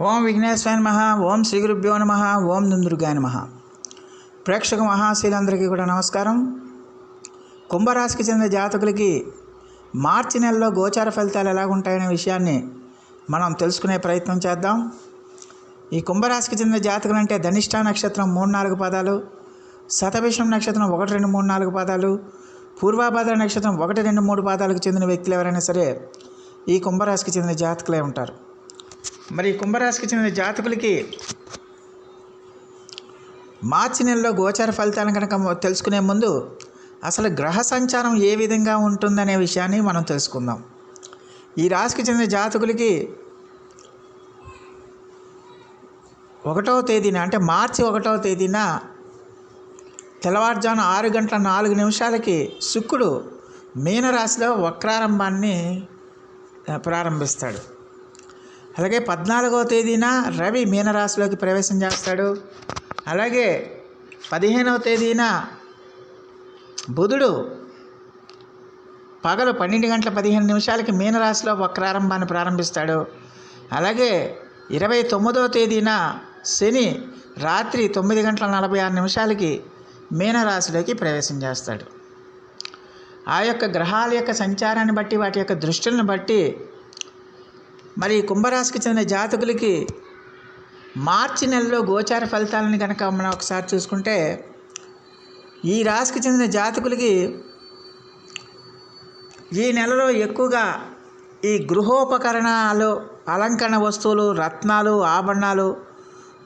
ఓం విఘ్నేశ్వర నమ ఓం శ్రీ గురుభ్యో నమ ఓం దుందుర్గాయ నమ. ప్రేక్షక మహాశీలందరికీ కూడా నమస్కారం. కుంభరాశికి చెందిన జాతకులకి మార్చి నెలలో గోచార ఫలితాలు ఎలా ఉంటాయనే విషయాన్ని మనం తెలుసుకునే ప్రయత్నం చేద్దాం. ఈ కుంభరాశికి చెందిన జాతకులు అంటే ధనిష్ట నక్షత్రం మూడు నాలుగు పదాలు శతభిషం నక్షత్రం ఒకటి రెండు మూడు నాలుగు పాదాలు పూర్వాభాద్ర నక్షత్రం ఒకటి రెండు మూడు పాదాలకు చెందిన వ్యక్తులు ఎవరైనా సరే ఈ కుంభరాశికి చెందిన జాతకులే ఉంటారు. మరి కుంభరాశికి చెందిన జాతకులకి మార్చి నెలలో గోచార ఫలితాలను కనుక తెలుసుకునే ముందు అసలు గ్రహ సంచారం ఏ విధంగా ఉంటుందనే విషయాన్ని మనం తెలుసుకుందాం. ఈ రాశికి చెందిన జాతకులకి ఒకటవ తేదీన అంటే మార్చి ఒకటవ తేదీన తెల్లవారుజామున ఆరు గంటల నాలుగు నిమిషాలకి శుక్రుడు మీనరాశిలో వక్రారంభాన్ని ప్రారంభిస్తాడు. అలాగే పద్నాలుగవ తేదీన రవి మీనరాశిలోకి ప్రవేశం చేస్తాడు. అలాగే పదిహేనవ తేదీన బుధుడు పగలు పన్నెండు గంటల పదిహేను నిమిషాలకి మీనరాశిలో వక్రారంభాన్ని ప్రారంభిస్తాడు. అలాగే ఇరవై తొమ్మిదవ తేదీన శని రాత్రి తొమ్మిది గంటల నలభై ఆరు నిమిషాలకి మీనరాశిలోకి ప్రవేశం చేస్తాడు. ఆ యొక్క గ్రహాల యొక్క సంచారాన్ని బట్టి వాటి యొక్క దృష్టిలను బట్టి మరి కుంభరాశికి చెందిన జాతకులకి మార్చి నెలలో గోచార ఫలితాలను కనుక మనం ఒకసారి చూసుకుంటే ఈ రాశికి చెందిన జాతకులకి ఈ నెలలో ఎక్కువగా ఈ గృహోపకరణాలు అలంకరణ వస్తువులు రత్నాలు ఆభరణాలు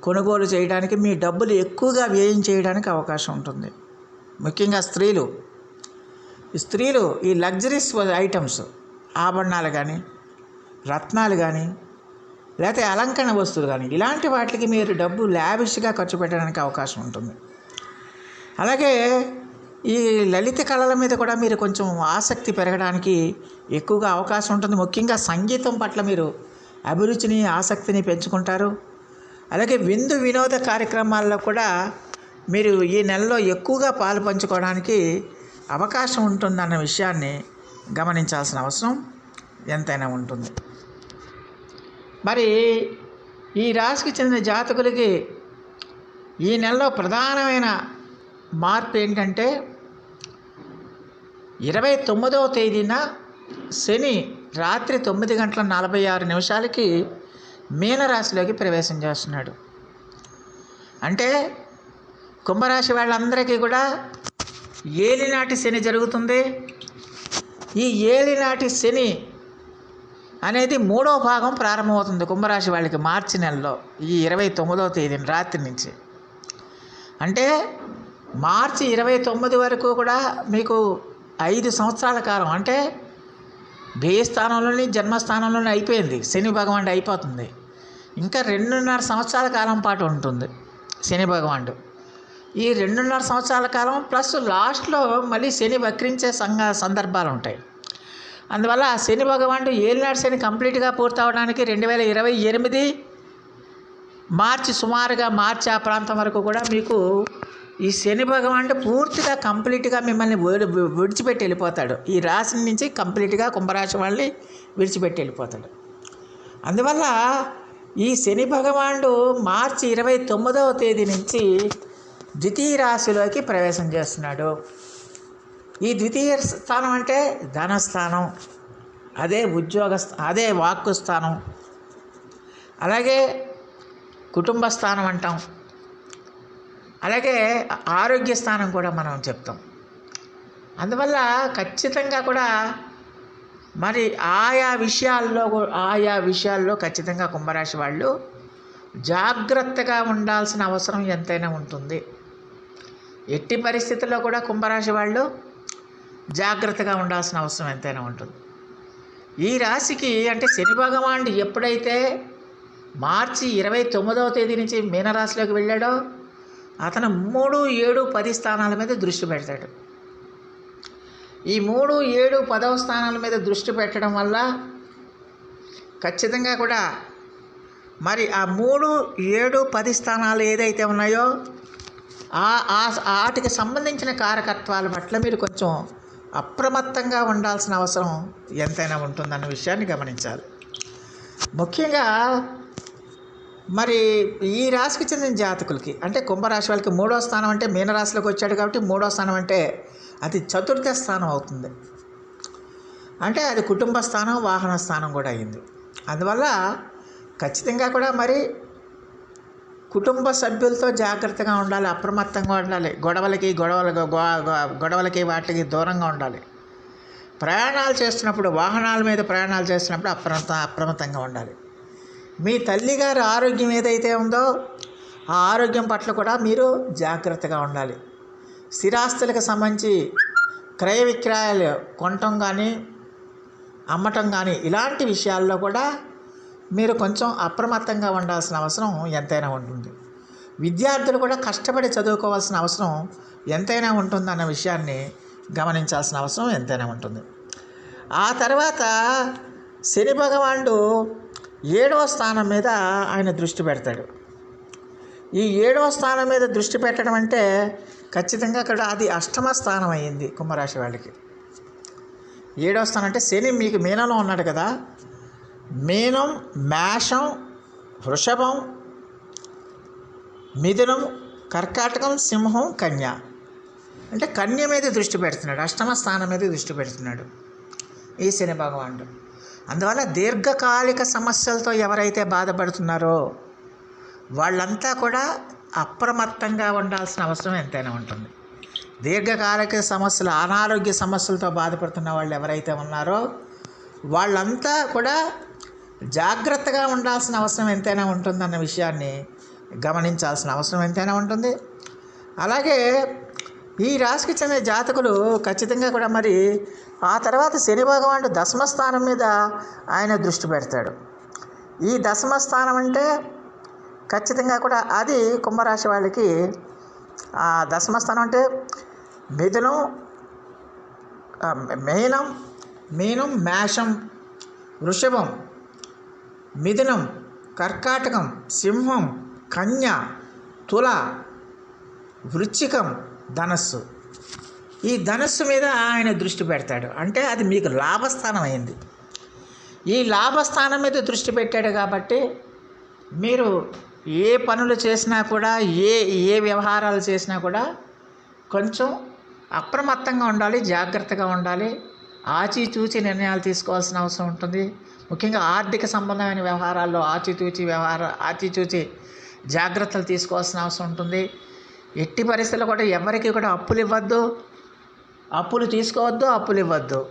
కొనుగోలు చేయడానికి మీ డబ్బులు ఎక్కువగా వ్యయం చేయడానికి అవకాశం ఉంటుంది. ముఖ్యంగా స్త్రీలు. స్త్రీలు ఈ లగ్జరీస్ ఐటమ్స్ ఆభరణాలు కానీ రత్నాలు కానీ లేకపోతే అలంకరణ వస్తువులు కానీ ఇలాంటి వాటికి మీరు డబ్బు లావిష్గా ఖర్చు పెట్టడానికి అవకాశం ఉంటుంది. అలాగే ఈ లలిత కళల మీద కూడా మీరు కొంచెం ఆసక్తి పెరగడానికి ఎక్కువగా అవకాశం ఉంటుంది. ముఖ్యంగా సంగీతం పట్ల మీరు అభిరుచిని ఆసక్తిని పెంచుకుంటారు. అలాగే విందు వినోద కార్యక్రమాల్లో కూడా మీరు ఈ నెలలో ఎక్కువగా పాలు పంచుకోవడానికి అవకాశం ఉంటుందన్న విషయాన్ని గమనించాల్సిన అవసరం ఎంతైనా ఉంటుంది. మరి ఈ రాశికి చెందిన జాతకులకి ఈ నెలలో ప్రధానమైన మార్పు ఏంటంటే ఇరవై తొమ్మిదవ తేదీన శని రాత్రి తొమ్మిది గంటల నలభై ఆరు నిమిషాలకి మీనరాశిలోకి ప్రవేశం చేస్తున్నాడు. అంటే కుంభరాశి వాళ్ళందరికీ కూడా ఏలినాటి శని జరుగుతుంది. ఈ ఏలినాటి శని అనేది మూడో భాగం ప్రారంభమవుతుంది కుంభరాశి వాళ్ళకి మార్చి నెలలో ఈ ఇరవై తొమ్మిదవ తేదీన రాత్రి నుంచి. అంటే మార్చి ఇరవై తొమ్మిది వరకు కూడా మీకు ఐదు సంవత్సరాల కాలం అంటే వేయి స్థానంలోని జన్మస్థానంలోనే అయిపోయింది. శని భగవానుడు అయిపోతుంది. ఇంకా రెండున్నర సంవత్సరాల కాలం పాటు ఉంటుంది శని భగవానుడు. ఈ రెండున్నర సంవత్సరాల కాలం ప్లస్ లాస్ట్లో మళ్ళీ శని వక్రించే సంఘ సందర్భాలు ఉంటాయి. అందువల్ల ఆ శని భగవానుడు ఏలినాడు శని కంప్లీట్గా పూర్తవడానికి రెండు వేల ఇరవై ఎనిమిది మార్చి సుమారుగా మార్చి ఆ ప్రాంతం వరకు కూడా మీకు ఈ శని భగవానుడు పూర్తిగా కంప్లీట్గా మిమ్మల్ని విడిచిపెట్టి వెళ్ళిపోతాడు. ఈ రాశి నుంచి కంప్లీట్గా కుంభరాశి వాళ్ళని విడిచిపెట్టి వెళ్ళిపోతాడు. అందువల్ల ఈ శని భగవానుడు మార్చి ఇరవై తొమ్మిదవ తేదీ నుంచి ద్వితీయ రాశిలోకి ప్రవేశం చేస్తున్నాడు. ఈ ద్వితీయ స్థానం అంటే ధనస్థానం అదే ఉద్యోగ అదే వాక్కు స్థానం. అలాగే కుటుంబ స్థానం అంటాం. అలాగే ఆరోగ్య స్థానం కూడా మనం చెప్తాం. అందువల్ల ఖచ్చితంగా కూడా మరి ఆయా విషయాల్లో ఆయా విషయాల్లో ఖచ్చితంగా కుంభరాశి వాళ్ళు జాగ్రత్తగా ఉండాల్సిన అవసరం ఎంతైనా ఉంటుంది. ఎట్టి పరిస్థితుల్లో కూడా కుంభరాశి వాళ్ళు జాగ్రత్తగా ఉండాల్సిన అవసరం ఎంతైనా ఉంటుంది. ఈ రాశికి అంటే శని భగవానుడు ఎప్పుడైతే మార్చి ఇరవై తొమ్మిదవ తేదీ నుంచి మీనరాశిలోకి వెళ్ళాడో అతను మూడు ఏడు పది స్థానాల మీద దృష్టి పెడతాడు. ఈ మూడు ఏడు పదవ స్థానాల మీద దృష్టి పెట్టడం వల్ల ఖచ్చితంగా కూడా మరి ఆ మూడు ఏడు పది స్థానాలు ఏదైతే ఉన్నాయో ఆ వాటికి సంబంధించిన కారకత్వాల పట్ల మీరు కొంచెం అప్రమత్తంగా ఉండాల్సిన అవసరం ఎంతైనా ఉంటుందన్న విషయాన్ని గమనించాలి. ముఖ్యంగా మరి ఈ రాశికి చెందిన జాతకులకి అంటే కుంభరాశి వాళ్ళకి మూడో స్థానం అంటే మీనరాశిలోకి వచ్చాడు కాబట్టి మూడో స్థానం అంటే అది చతుర్థ స్థానం అవుతుంది. అంటే అది కుటుంబ స్థానం వాహన స్థానం కూడా అయింది. అందువల్ల ఖచ్చితంగా కూడా మరి కుటుంబ సభ్యులతో జాగ్రత్తగా ఉండాలి అప్రమత్తంగా ఉండాలి. గొడవలకి గొడవల గొడవలకి వాటికి దూరంగా ఉండాలి. ప్రయాణాలు చేస్తున్నప్పుడు వాహనాల మీద ప్రయాణాలు చేస్తున్నప్పుడు అప్రమత్త అప్రమత్తంగా ఉండాలి. మీ తల్లిగారి ఆరోగ్యం ఏదైతే ఉందో ఆ ఆరోగ్యం పట్ల కూడా మీరు జాగ్రత్తగా ఉండాలి. స్థిరాస్తులకు సంబంధించి క్రయ విక్రయాలు కొనటం కానీ అమ్మటం కానీ ఇలాంటి విషయాల్లో కూడా మీరు కొంచెం అప్రమత్తంగా ఉండాల్సిన అవసరం ఎంతైనా ఉంటుంది. విద్యార్థులు కూడా కష్టపడి చదువుకోవాల్సిన అవసరం ఎంతైనా ఉంటుందన్న విషయాన్ని గమనించాల్సిన అవసరం ఎంతైనా ఉంటుంది. ఆ తర్వాత శని భగవానుడు ఏడవ స్థానం మీద ఆయన దృష్టి పెడతాడు. ఈ ఏడవ స్థానం మీద దృష్టి పెట్టడం అంటే ఖచ్చితంగా అక్కడ అది అష్టమ స్థానం అయ్యింది కుంభరాశి వాళ్ళకి. ఏడవ స్థానం అంటే శని మీకు మీనంలో ఉన్నాడు కదా మీనం మేషం వృషభం మిథునం కర్కాటకం సింహం కన్య. అంటే కన్య మీద దృష్టి పెడుతున్నాడు అష్టమ స్థానం మీద దృష్టి పెడుతున్నాడు ఈ శని భగవానుడు. అందువల్ల దీర్ఘకాలిక సమస్యలతో ఎవరైతే బాధపడుతున్నారో వాళ్ళంతా కూడా అప్రమత్తంగా ఉండాల్సిన అవసరం ఎంతైనా ఉంటుంది. దీర్ఘకాలిక సమస్యలు అనారోగ్య సమస్యలతో బాధపడుతున్న వాళ్ళు ఎవరైతే ఉన్నారో వాళ్ళంతా కూడా జాగ్రత్తగా ఉండాల్సిన అవసరం ఎంతైనా ఉంటుందన్న విషయాన్ని గమనించాల్సిన అవసరం ఎంతైనా ఉంటుంది. అలాగే ఈ రాశికి చెందిన జాతకులు ఖచ్చితంగా కూడా మరి ఆ తర్వాత శని భగవానుడు దశమ స్థానం మీద ఆయన దృష్టి పెడతాడు. ఈ దశమ స్థానం అంటే ఖచ్చితంగా కూడా అది కుంభరాశి వాళ్ళకి ఆ దశమ స్థానం అంటే మిథునం మేనం మీనం మేషం వృషభం మిథునం కర్కాటకం సింహం కన్య తుల వృచ్చికం ధనస్సు. ఈ ధనస్సు మీద ఆయన దృష్టి పెడతాడు. అంటే అది మీకు లాభస్థానం అయింది. ఈ లాభస్థానం మీద దృష్టి పెట్టాడు కాబట్టి మీరు ఏ పనులు చేసినా కూడా ఏ ఏ వ్యవహారాలు చేసినా కూడా కొంచెం అప్రమత్తంగా ఉండాలి జాగ్రత్తగా ఉండాలి. ఆచితూచి నిర్ణయాలు తీసుకోవాల్సిన అవసరం ఉంటుంది. ముఖ్యంగా ఆర్థిక సంబంధమైన వ్యవహారాల్లో ఆచితూచి వ్యవహార ఆచితూచి జాగ్రత్తలు తీసుకోవాల్సిన అవసరం ఉంటుంది. ఎట్టి పరిస్థితుల్లో కూడా ఎవరికి కూడా అప్పులు ఇవ్వద్దు. అప్పులు తీసుకోవద్దు అప్పులు ఇవ్వద్దు.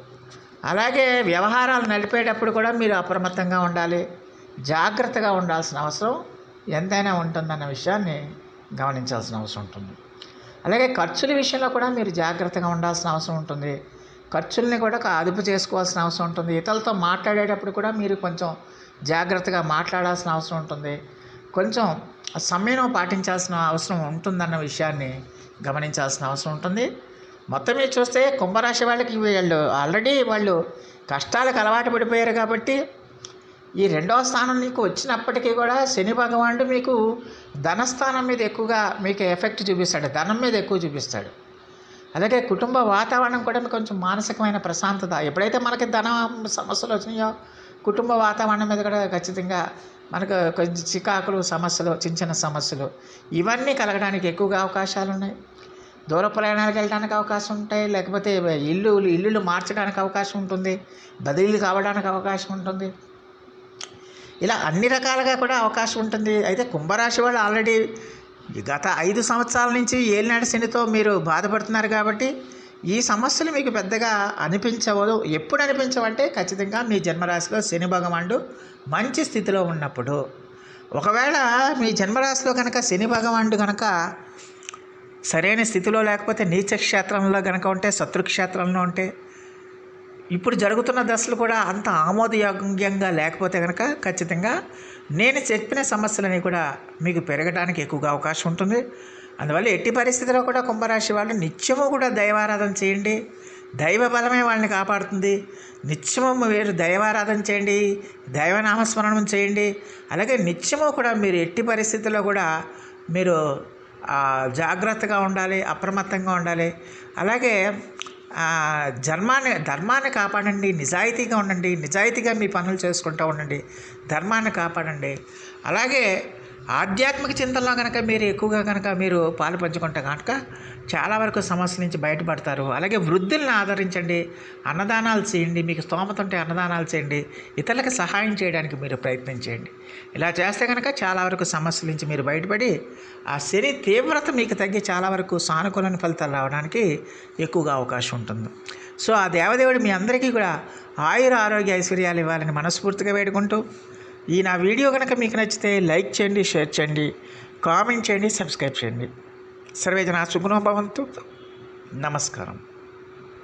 అలాగే వ్యవహారాలు నడిపేటప్పుడు కూడా మీరు అప్రమత్తంగా ఉండాలి. జాగ్రత్తగా ఉండాల్సిన అవసరం ఎంతైనా ఉంటుందన్న విషయాన్ని గమనించాల్సిన అవసరం ఉంటుంది. అలాగే ఖర్చుల విషయంలో కూడా మీరు జాగ్రత్తగా ఉండాల్సిన అవసరం ఉంటుంది. ఖర్చుల్ని కూడా అదుపు చేసుకోవాల్సిన అవసరం ఉంటుంది. ఇతరులతో మాట్లాడేటప్పుడు కూడా మీరు కొంచెం జాగ్రత్తగా మాట్లాడాల్సిన అవసరం ఉంటుంది. కొంచెం సమయం పాటించాల్సిన అవసరం ఉంటుందన్న విషయాన్ని గమనించాల్సిన అవసరం ఉంటుంది. మొత్తం మీద చూస్తే కుంభరాశి వాళ్ళకి వీళ్ళు ఆల్రెడీ వాళ్ళు కష్టాలకు అలవాటు పడిపోయారు కాబట్టి ఈ రెండవ స్థానం నీకు వచ్చినప్పటికీ కూడా శని భగవానుడు మీకు ధనస్థానం మీద ఎక్కువగా మీకు ఎఫెక్ట్ చూపిస్తాడు. ధనం మీద ఎక్కువ చూపిస్తాడు. అలాగే కుటుంబ వాతావరణం కూడా కొంచెం మానసికమైన ప్రశాంతత. ఎప్పుడైతే మనకి ధన సమస్యలు వచ్చినాయో కుటుంబ వాతావరణం మీద కూడా ఖచ్చితంగా మనకు కొంచెం చికాకులు సమస్యలు చిన్న చిన్న సమస్యలు ఇవన్నీ కలగడానికి ఎక్కువగా అవకాశాలు ఉన్నాయి. దూర ప్రయాణాలకు వెళ్ళడానికి అవకాశం ఉంటాయి. లేకపోతే ఇల్లు ఇల్లులు మార్చడానికి అవకాశం ఉంటుంది. బదిలీలు కావడానికి అవకాశం ఉంటుంది. ఇలా అన్ని రకాలుగా కూడా అవకాశం ఉంటుంది. అయితే కుంభరాశి వాళ్ళు ఆల్రెడీ గత ఐదు సంవత్సరాల నుంచి ఏలినాటి శనితో మీరు బాధపడుతున్నారు కాబట్టి ఈ సమస్యలు మీకు పెద్దగా అనిపించవదు. ఎప్పుడు అనిపించవంటే ఖచ్చితంగా మీ జన్మరాశిలో శని భగవానుడు మంచి స్థితిలో ఉన్నప్పుడు. ఒకవేళ మీ జన్మరాశిలో కనుక శని భగవానుడు కనుక సరైన స్థితిలో లేకపోతే నీచ క్షేత్రంలో కనుక ఉంటే శత్రుక్షేత్రంలో ఉంటే ఇప్పుడు జరుగుతున్న దశలు కూడా అంత ఆమోదయోగ్యంగా లేకపోతే కనుక ఖచ్చితంగా నేను చెప్పిన సమస్యలని కూడా మీకు పెరగడానికి ఎక్కువగా అవకాశం ఉంటుంది. అందువల్ల ఎట్టి పరిస్థితిలో కూడా కుంభరాశి వాళ్ళు నిత్యము కూడా దైవారాధన చేయండి. దైవ బలమే వాళ్ళని కాపాడుతుంది. నిత్యము మీరు దైవారాధన చేయండి. దైవనామస్మరణం చేయండి. అలాగే నిత్యము కూడా మీరు ఎట్టి పరిస్థితుల్లో కూడా మీరు జాగ్రత్తగా ఉండాలి అప్రమత్తంగా ఉండాలి. అలాగే ధర్మాన్ని ధర్మాన్ని కాపాడండి నిజాయితీగా ఉండండి నిజాయితీగా మీ పనులు చేసుకుంటూ ఉండండి ధర్మాన్ని కాపాడండి. అలాగే ఆధ్యాత్మిక చింతనలో కనుక మీరు ఎక్కువగా కనుక మీరు పాలు పంచుకుంటే కనుక చాలా వరకు సమస్యల నుంచి బయటపడతారు. అలాగే వృద్ధుల్ని ఆదరించండి అన్నదానాలు చేయండి మీకు స్తోమత ఉంటే అన్నదానాలు చేయండి ఇతరులకు సహాయం చేయడానికి మీరు ప్రయత్నం చేయండి. ఇలా చేస్తే కనుక చాలా వరకు సమస్యల నుంచి మీరు బయటపడి ఆ శని తీవ్రత మీకు తగ్గి చాలా వరకు సానుకూలమైన ఫలితాలు రావడానికి ఎక్కువగా అవకాశం ఉంటుంది. సో ఆ దేవదేవుడు మీ అందరికీ కూడా ఆయుర ఆరోగ్య ఐశ్వర్యాలు ఇవ్వాలని మనస్ఫూర్తిగా వేడుకుంటూ ఈ నా వీడియో కనుక మీకు నచ్చితే లైక్ చేయండి షేర్ చేయండి కామెంట్ చేయండి సబ్స్క్రైబ్ చేయండి. సర్వేజన సుగుణభవంతు. నమస్కారం.